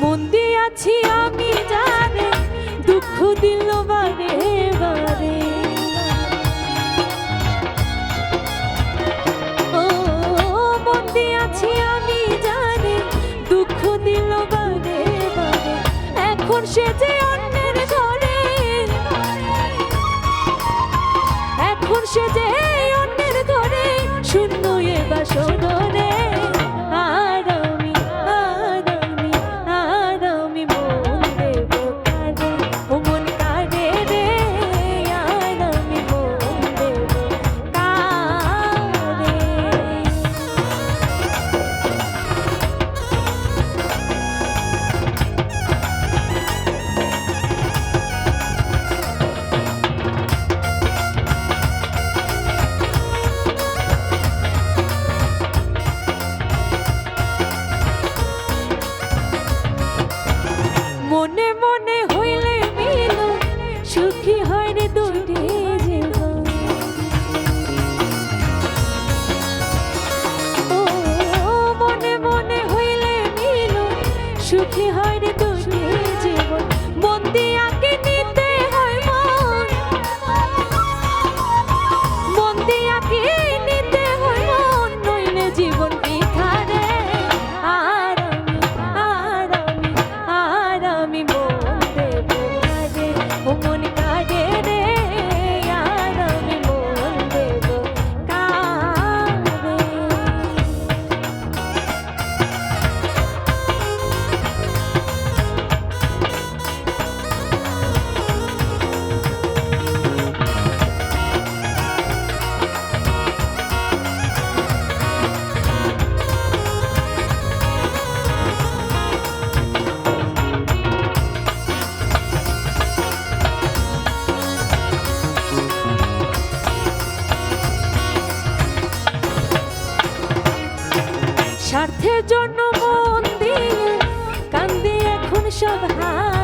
মন দিয়াছি আমি জানে দুঃখ দিল মানে show behind.